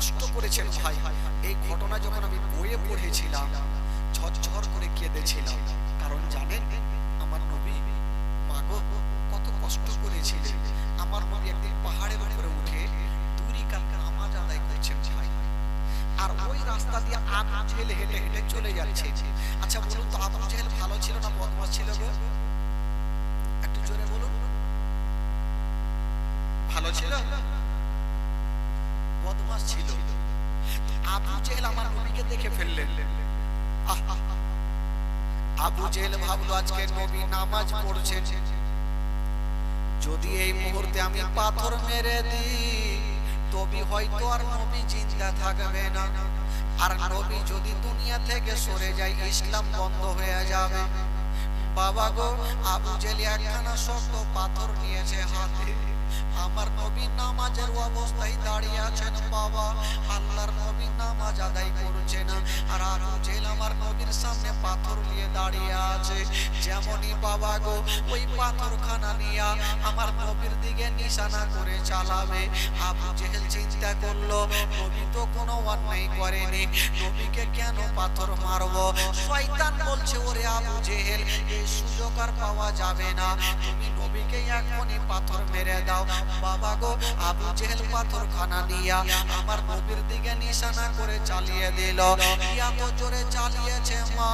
কষ্ট করেছেন ভাই। এই ঘটনা যখন আমি বইয়ে পড়েছিলাম, ঝরঝর করে কেঁদেছিলাম। কারণ জানেন, আমার নবী মাগো কত কষ্ট করেছিলেন। আমার নবী একদিন পাহাড়ের উপরে উঠে দুরি কাল নামাজ আদায় করছেন ভাই। আর ওই রাস্তা দিয়ে আবু জেহেল হেঁটে হেঁটে চলে যাচ্ছে। আচ্ছা বলুন তো আবু জেহেল ভালো ছিল না বদমাস ছিল গো? একটু জোরে বলুন। ভালো ছিল? বদমাস ছিল। আবু জেহেল আমার নবীকে দেখে ফেললেন। আবু জেহেল ভাবলো, আজকে নবী নামাজ পড়ছেন। যদি এই মুহূর্তে আমি পাথর মেরে দিই, তবে হয়তো আর নবী জিন্দা থাকবে না। আর নবী যদি দুনিয়া থেকে সরে যায়, ইসলাম বন্ধ হয়ে যাবে। বাবা গো, আবু জেলি একখানা শক্ত পাথর নিয়েছে হাতে। আমার নবী নামাজের অবস্থায় দাঁড়িয়ে আছেন বাবা। আল্লাহর নবী নামাজ আদায় করছে না আর আবু জেল আমার নবীর সামনে পাথর নিয়ে দাঁড়িয়ে আছে। যেমনই বাবা গো, ওই পাথরখানা নিয়ে আমার নবীর দিকে নিশানা করে চালাবে। আবু জেহেল চিন্তা করল, নবী তো কোনো অন্যায় করেনি। নবীকে কেন পাথর মারবো? শয়তান বলছে, ওরে আবু জেহেল, এই সুযোগ আর পাওয়া যাবে না। তুমি নবীকে এখনই পাথর মেরে দাও। বাবা গো, আবু জেহেল পাথর খানা নিয়া আমার নবীর দিকে নিশানা করে চালিয়ে দিল। এত জোরে চালিয়েছে মা,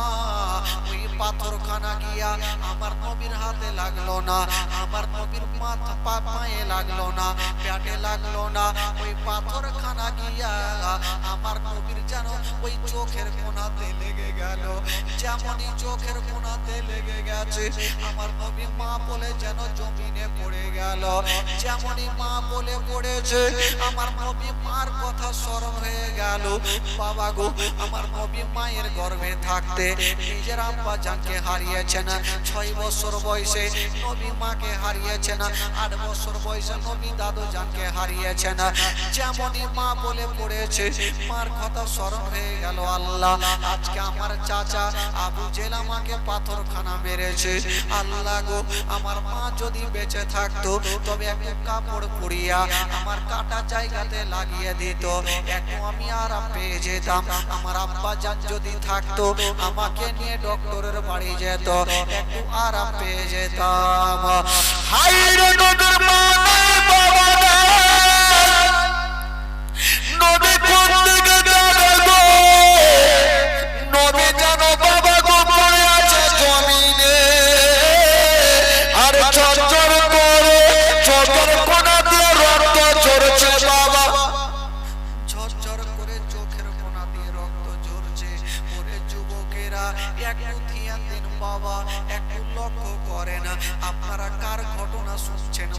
ওই পাথর খানা গিয়া আমার নবীর হাতে লাগল না, আমার নবীর মাথা পায়ে লাগল না, পেটে লাগল না। ওই পাথর খানা গিয়া আমার নবীর যেন ওই চোখের কোনাতে লেগে গেল, যেমনই চোখের কোনাতে লেগে গেছে, আমার নবী মা বলে যেন জমিনে পড়ে গেল। যেমনই মা বলে পড়েছে, আমার নবী মার কথা স্মরণ হয়ে গেল। বাবা গো, আমার নবী মায়ের গর্ভে থাকতে নিজের আব্বা জানকে হারিয়েছেন ছয় বছর বয়সে নবী মাকে হারিয়েছেন আট বছর বয়সে নবী দাদু জানকে হারিয়েছেন যেমনই মা বলে পড়েছে, মার কথা স্মরণ হয়ে গেল আল্লাহ। আজকে আমার চাচা আবু জেল আমাকে পাথরখানা মেরেছে। আল্লাহ গো, আমার মা যদি বেঁচে থাকতো, তবে একটা কাপড় পুড়িয়া আমার কাটা জায়গাতে লাগিয়ে দিত। একটু আমি আরাম পেয়ে যেতাম। আমার আব্বা যান যদি থাকতো, আমাকে নিয়ে ডক্টরের বাড়ি যেত। একটু আরাম পেয়ে যেতাম। হাই রে নদীর মা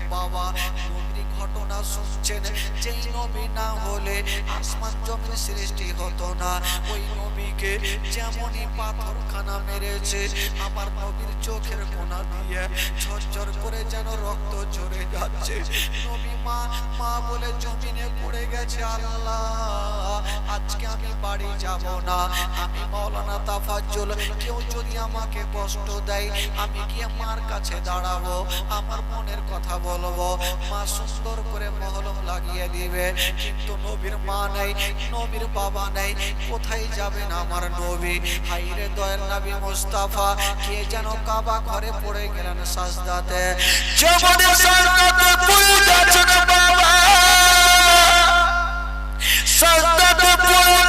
শুনছেন বাবা নবীর ঘটনা শুনছেন, যেই নবী না হলে আসমান জমিন সৃষ্টি হতো না। ওই নবীকে যেমনই পাথরখানা মেরেছে, আমার নবীর চোখের কোনা দিয়ে ঝরঝর করে যেন রক্ত ঝরে যাচ্ছে। নবী মা মা বলে জমিনে পড়ে গেছে আল্লাহ, আজকে আমি বাড়ি যাব না। আমি মৌলানা তাফাজ্জুল, কেউ যদি আমাকে কষ্ট দেয়, আমি গিয়ে মার কাছে দাঁড়াবো, আমার মনের কথা বলব। মা সুন্দর করে মহলম লাগিয়ে দিবে। কিন্তু নবীর মা নেই, নবীর বাবা নেই, কোথায় যাবেন আমার নবী? হাইরে দয়াল নবী মুস্তাফা, কে যেন কাবা ঘরে পড়ে গেলেন সাজদাতে। যেমন সাজদাতে পড়ে যাচ্ছেন বাবা। সাজদাতে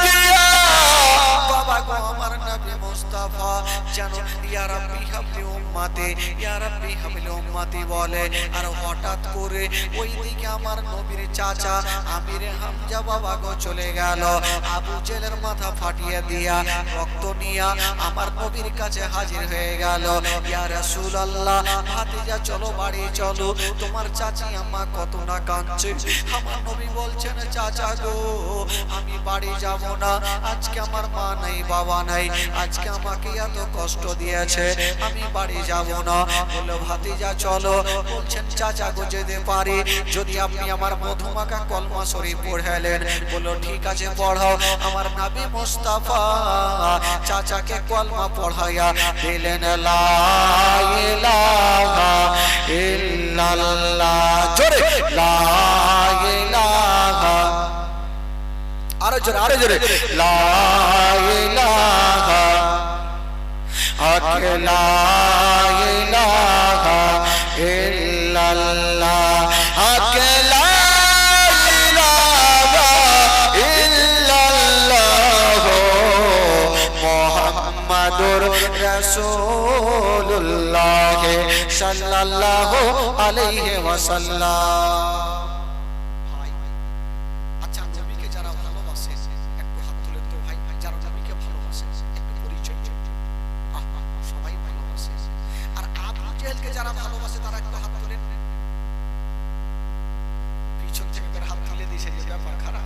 গিয়া। বাবা গো আমার নবী মুস্তাফা, যেন ইয়া রাব্বি হাবলি উম্মতি ইয়া রাব্বি হাবলি উম্মতি, বলে, আর হঠাৎ করে ওই দিকে আমার নবীর চাচা আমির হামজা বাবা গো চলে গেল, আবু জেলের মাথা ফাটিয়ে দিয়া রক্ত নিয়া আমার নবীর কাছে হাজির হয়ে গেল। ইয়া রাসূলুল্লাহ, ভাতিজা, চলো বাড়ি চলো, তোমার চাচি আম্মা কত না কাঁদছে। আমার নবী বলছেন, চাচা গো, আমি বাড়ি যাব না, আজকে আমার মা নাই, বাবা নাই, আজকে আমাকে এত কষ্ট দিয়েছে, আমি বাড়ি যাব না। গো, যেতে পারি। যদি আপনি আমার মধুমাখা কলমা শরীফ পড়ালেন। বলল, ঠিক আছে, পড়াও। আমার চাচাকে কলমা পড়াইয়া দিলেন, লা ইলাহা লা আরও জোরে আরও জোরে, লা ইলাহা হক লা ইলাহা ইল্লাল্লাহ হক লা ইলাহা ইল্লাল্লাহ মুহাম্মাদুর রাসূলুল্লাহ সাল্লাল্লাহু আলাইহি ওয়াসাল্লাম ভাই আচ্ছা নবীকে যারা ভালোবাসে একটু হাত তুলে তো ভাই যারা নবীকে ভালোবাসে একটু পরিচয় দিন। আহ, আহ, সবাই ভালোবাসে আর আবু জেহেলকে যারা ভালোবাসে তারা একটু হাত তুলেন পিছন থেকে করে হাত তুলে দিয়েছে যে ব্যাপার খারাপ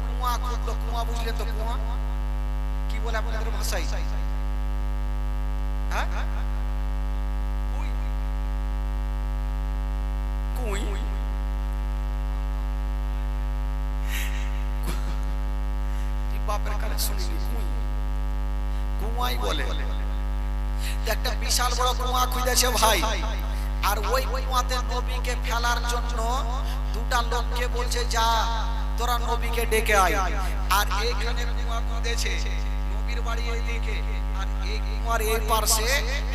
কুয়া খুঁজলো কুয়া বুঝলেন তো কুয়া। কি বলে আপনাদের ভাষায়? হ্যাঁ? একটা বিশাল বড় কুয়া খুঁজেছে ভাই। আর ওই কুয়াতে নবীকে ফেলার জন্য দুটা লোককে বলছে, যা তোরা নবীকে ডেকে আয়। আর এইখানে কুয়া নবীর বাড়ি এইদিকে আর এই কুয়ার এই পাশে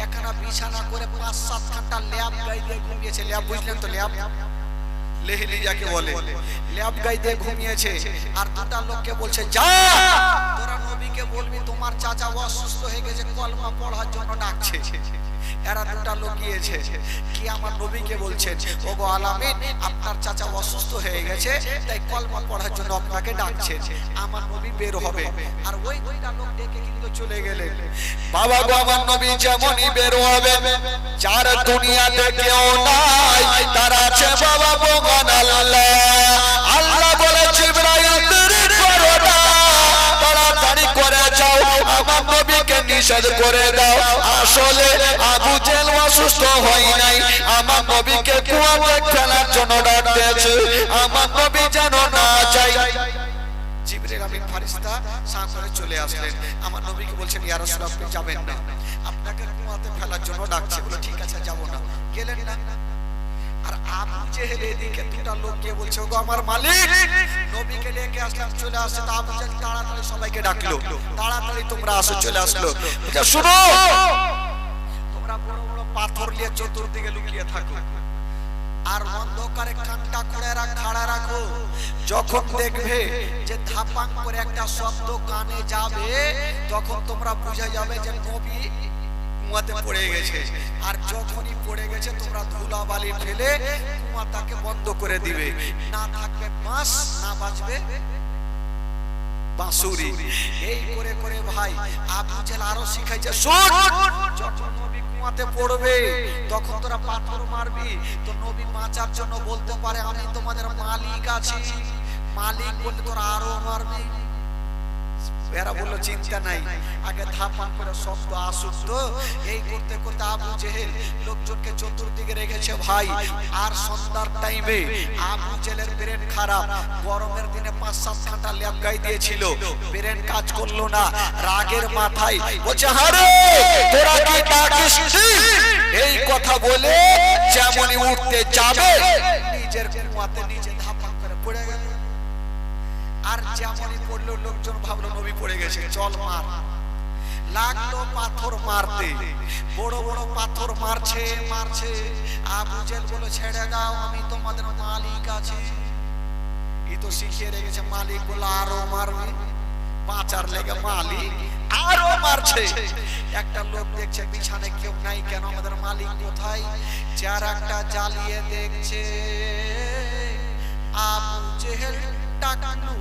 একখানা বিছানা করে পাঁচ সাত ঘণ্টা ল্যাব গাই দিয়ে ঘুমিয়েছে। ল্যাব বুঝলেন তো ল্যাব? লেহলি যাকে বলে। ল্যাব গাই দিয়ে ঘুমিয়েছে। আর দুটা লোককে বলছে যা! তোরা নবীকে বলবি তোমার চাচা অসুস্থ হয়ে গেছে কলমা পড়ার জন্য ডাকছে। এরা দুটা লোক গিয়েছে। কি আমার নবীকে বলছেন গো আলামিন, আপনার চাচা অসুস্থ হয়ে গেছে, তাই কলমা পড়ার জন্য আপনাকে ডাকছে আমার নবী বের হবে। আর ওই দুইটা লোক ডেকে কিন্তু চলে গেলেন। বাবা গো, আমার নবী যেমনই বের হবে চার দুনিয়াতে কেউ নাই, তার আছে বাবা ভগবান আল্লাহ। আল্লাহ বলে, জিবরাইল, দেরি করো না, তাড়াতাড়ি করে যাও, আমার নিষেধ করে দাও। আসলে আবু জেল অসুস্থ হয় নাই। আমার নবীকে কুয়াতে ফেলার জন্য ডাকতেছে আমার নবী যেন না যায়। জিবরিল আমিন ফারিস্তা চলে আসলেন। আমার নবীকে বলছেন, ইয়া রাসূল, আপনি যাবেন না। আপনাকে কুয়াতে ফেলার জন্য ডাকছে। বলে, ঠিক আছে, যাব না। গেলেন না। আর আবু জেহেল এদিকে দুটা লোক গিয়ে বলছে আমার মালিক। নবীকে আসলাম, চলে আসছে। আবু জেহেল তাড়াতাড়ি সবাইকে ডাকলো। তাড়াতাড়ি তোমরা আসো চলে আসলো। শুনো! তোমরা বড় বড় পাথর নিয়ে চতুর্দিকে লুকিয়ে থাকো। আর অন্ধকারে কানটা করে খাড়া রাখো। যখন দেখবে যে ধাপাং করে একটা শব্দ কানে যাবে তখন তোমরা বুঝে যাবে যে নবী কুয়াতে পড়ে গেছে। আর যখনই পড়ে গেছে তোমরা ধুলা বালি ফেলে কুয়াটাকে বন্ধ করে দিবে। না থাকবে বাঁশ না বাঁচবে বাঁশুরি এই করে করে ভাই, আবু জেল আরও শিখাইছে, শোন, যখন কুয়াতে পড়বে, তখন তোরা পাথর মারবি। তো নবী বাঁচার জন্য বলতে পারে, আমি তোমাদের মালিক আছি। মালিক বললে তোরা আরও মারবি। এরা বলল, চিন্তা নাই। আগে ধাপান করে শব্দ আসুক তো এই করতে করতে আবু জেহেল লোকজনকে চতুর্দিকে রেখেছে, ভাই, আর সন্ধ্যার টাইমে আবু জেলের ব্রেন খারাপ। গরমের দিনে পাঁচ, সাত ঘণ্টা ল্যাব গাই দিয়েছিল। ব্রেন কাজ করল না। রাগের মাথায় বলছে হারে তোরা কি ডাকিস এই কথা বলে যেমনই উঠতে যাবে, নিজের কুয়াতে নিজে আর যেমনই পড়ল লোকজন ভাবলো নবী পড়ে গেছে। চল মার লাগল পাথর মারতে। বড় বড় পাথর মারছে মারছে। আবু জেল বলে ছেড়ে দাও, আমি তোমাদের মালিক তো শিখিয়ে রেখেছে, মালিক বলে আরও মারবে। লেগে মালিক আরও মারছে। একটা লোক দেখছে বিছানে কেউ নাই কেন, আমাদের মালিক কোথায়? চার একটা জ্বালিয়ে দেখছে, আবু জেহেল টাকানু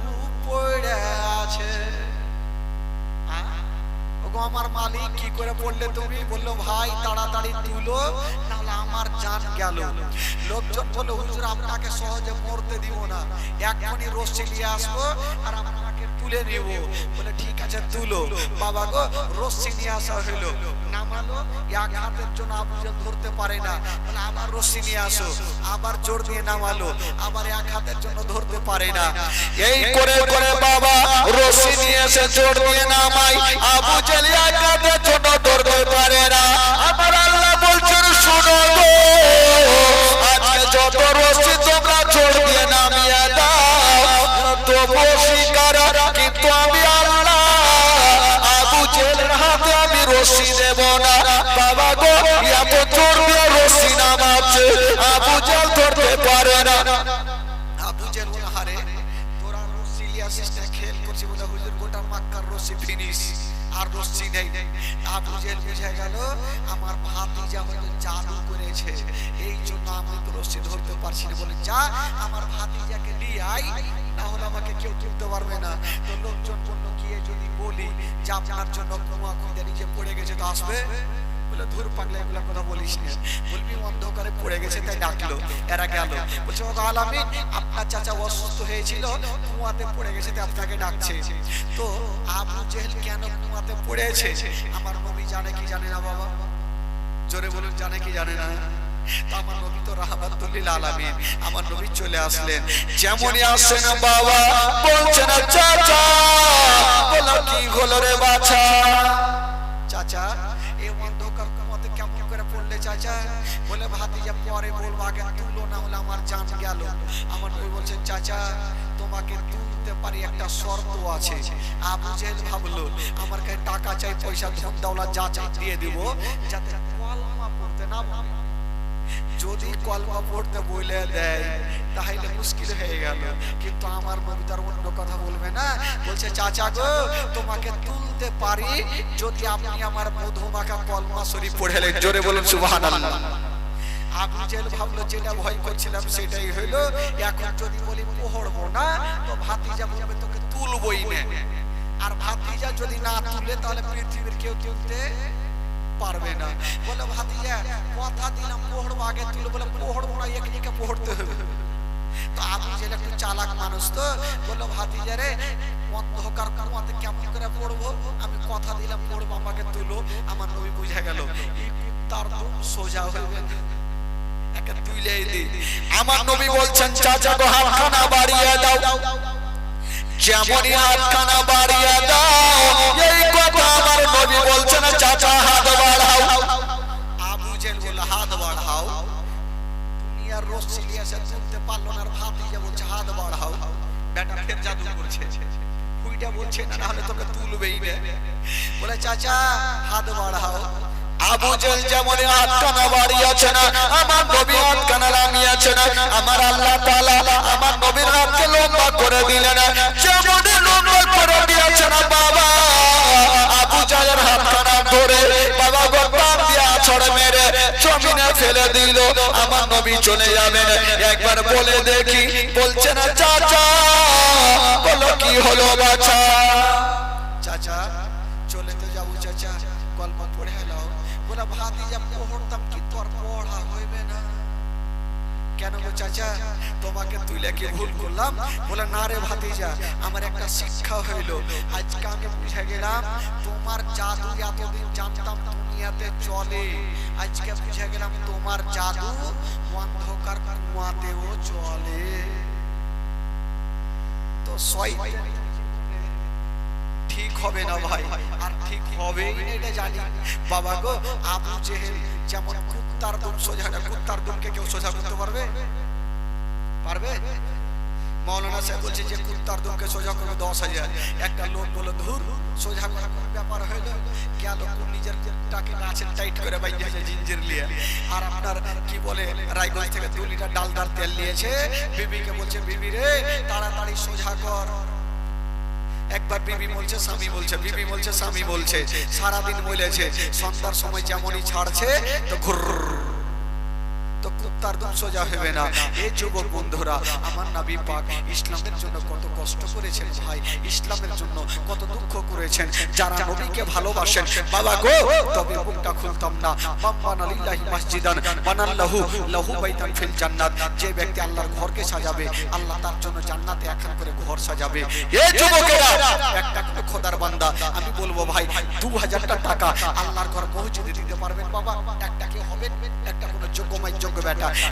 পড়ে আছে আ? আমার মালিক, কি করে পড়লে তুমি? বলল, ভাই, তাড়াতাড়ি তুলো, নাহলে আমার জান গেল। লোকজন বলে হুজুর, আপনাকে সহজে মরতে দিব না। এখনই রশ্মি নিয়ে আসব আর আপনাকে তুলে নেব। বলে, ঠিক আছে, তুলো। বাবা গো রশ্মি নিয়ে আসা হইল। নামালো, এক হাতের জন্য জেল ধরতে পারে না। বলে আবার রশ্মি নিয়ে আসো। আবার জোর দিয়ে নামালো, আবার এক হাতের জন্য ধরতে পারে না। এই করে করে বাবা, রশি নিয়ে এসে জোর দিয়ে নামাই। আবু জেলিয়া কাঁধে ছোট ধরতে পারে না। আমার আল্লাহ বলছেন, শুনো গো, আজকে যত রশি তোমরা দিয়ে নামিয়ে দাও, তবুও শিকার কিন্তু আমি আল্লাহ আবু জেলের বাবা গো, এত দিয়ে নামাচ্ছে, আবু জেল ধরতে পারে না। আবু জেল বুঝে গেল আমার ভাতিজা হয়তো জাদু করেছে, এই জন্য আমি তো রশ্মি ধরতে পারছি না। বলে যা, আমার ভাতিজাকে নিয়ে আই তাহলে আমাকে কেউ তুলতে পারবে না। তো লোকজন জন্য গিয়ে যদি বলি যে আপনার জন্য কুয়া খুঁজে নিজে পড়ে গেছে, তো আসবে? বলে, ধুর পাগলা, এগুলা কথা বলিস না। বলবি অন্ধকারে পড়ে গেছে, তাই ডাকলো, এরা গেল। বলছে ও আপনার চাচা অসুস্থ হয়েছিল, কুয়াতে পড়ে গেছে, তাই আপনাকে ডাকছে। তো আবু জেহেল কেন কুয়াতে পড়েছে? আমার নবী জানে কি জানে না, বাবা? জোরে বলুন, জানে কি জানে না? আমার নবী তো আলামিন। আমার নবী চলে আসলেন। যেমনই আসে না, বাবা, বলছে না, চাচা কি হলো রে, বাছা? চাচা চাচা বলে, ভাতিজা, পরে বলব, আগে তুলো, না হলে আমার জান গেল। আমার বই বলছেন চাচা, তোমাকে তুলতে পারি একটা শর্ত আছে। আবু জেহেল ভাবলো, আমার কাছে টাকা চাই, পয়সা, ধন দাওলা যা চাই দিয়ে দিব, যাতে কলমা পড়তে না যদি কলমা পড়তে বলে দেয়, তাহলে মুশকিল হয়ে গেল। কিন্তু আমার নবী তার অন্য কথা বলবে না। বলছে, চাচা গো, তোমাকে তুলতে পারি যদি আপনি আমার মধুমাখা কলমা শরীফ পড়ে পড়ে জোরে বলুন, সুবহানাল্লাহ। আবু জেল ভাবলো, যেটা ভয় করছিলাম সেটাই হইল। এখন যদি বলি পড়ব না, তো ভাতিজা বলবে, তোকে তুলবই না। আর ভাতিজা যদি না তুলে, তাহলে পৃথিবীর কেউ তুলতে পারবে না। বলে, ভাতিজা, কথা দিলাম পড়ব আগে তুলে। বলে পড়ব না একে একে পড়তে হবে। তো আবু জেল একটু চালাক মানুষ তো বলল ভাতিজা রে, অন্ধকার কুয়াতে কেমন করে পড়ব? আমি কথা দিলাম পড়ব আমাকে তুলো। আমার নবী বুঝে গেল, এই কুত্তার সোজা না। একে তুইলেই দি আমার নবী বলছেন, চাচা গো, হাতখানা বাড়িয়ে দাও। যেমনই হাতখানা বাড়িয়ে দাও পারল না আর ভাতিজা বলছে বাড়াও। বেটা ফের জাদু করছে। ফুইটা বলছে, না নাহলে তোকে তুলবেই না। বলে, চাচা, হাত বাড়াও। আবু জেল যেমন হাতখানা বাড়িয়েছে না, আমার নবী হাতখানা নামিয়েছে না, আমার আল্লাহ তাআলা আমার নবীর হাতকে লম্বা করে দিলেন যেমন লম্বা করে দিয়েছে না বাবা। আবু জাহের হাতখানা ধরে বাবা গোপাল দিয়া ছড় মেরে জমিনে ফেলে দিল। নবী চলে যাবেন, একবার বলে দেখি, বলছে না, চাচা, বলো কি হলো বাছা? চাচা, চলে তো যাব, চাচা। গল্প পড়ে এলাও বলে ভাতিজা পড়তাম কি তোর পড়া হইবে না। কেন গো চাচা? তোমাকে তুইলে কি ভুল করলাম? বলে, না রে ভাতিজা, আমার একটা শিক্ষা হইল। আজকে আমি বুঝে গেলাম তোমার জাদু এতদিন জানতাম দুনিয়াতে চলে। আজকে বুঝে গেলাম তোমার জাদু অন্ধকার কুয়াতেও চলে। তো শয়তানি ঠিক হবে না ভাই, আর ঠিক হবেই এটা জানি। বাবা গো, আবু জেহেল যেমন কুত্তার দুম সোজা কুত্তার দুমকে কেউ সোজা করতে পারবে? পারবে? মৌলানা সাহেব বলছে যে কুত্তার দুমকে সোজা করবে দশ হাজার। একটা লোক বলে ধুর, সোজা করা কোন ব্যাপার হইল? গেল নিজের টাকে গাছের টাইট করে বাইরে জিঞ্জির লিয়ে। আর আপনার কি বলে, রায়গঞ্জ থেকে দু লিটার ডালদার তেল নিয়েছে। বিবিকে বলছে, বিবি রে, তাড়াতাড়ি সোজা কর। একবার বিবি বলছে, স্বামী বলছে, বিবি বলছে, স্বামী বলছে, সারাদিন বলেছে, সন্ধ্যার সময় যেমনই ছাড়ছে, তো ঘুর। তো কুত্তার দুধ সোজা হবে না। এই যুবক বন্ধুরা, আমার নাবি পাক ইসলামের জন্য কত কষ্ট করেছেন ভাই, ইসলামের জন্য কত দুঃখ করেছেন। যারা নবীকে ভালোবাসেন, বাবা গো, তবে মুখটা খুলতাম না। বাম্বান আলিল্লাহি মসজিদান, বানাল্লাহু লাহু বাইতান ফিল জান্নাত। যে ব্যক্তি আল্লাহর ঘরকে সাজাবে, আল্লাহ তার জন্য জান্নাতে একখান করে ঘর সাজাবে। এই যুবকেরা, একটা করে খোদার বান্দা। আমি বলব ভাই, দু হাজারটা টাকা আল্লাহর ঘর মসজিদে দিতে পারবেন বাবা? একটা কি হবে একটা কোনো যোগ্যময় যোগ্য বেটা।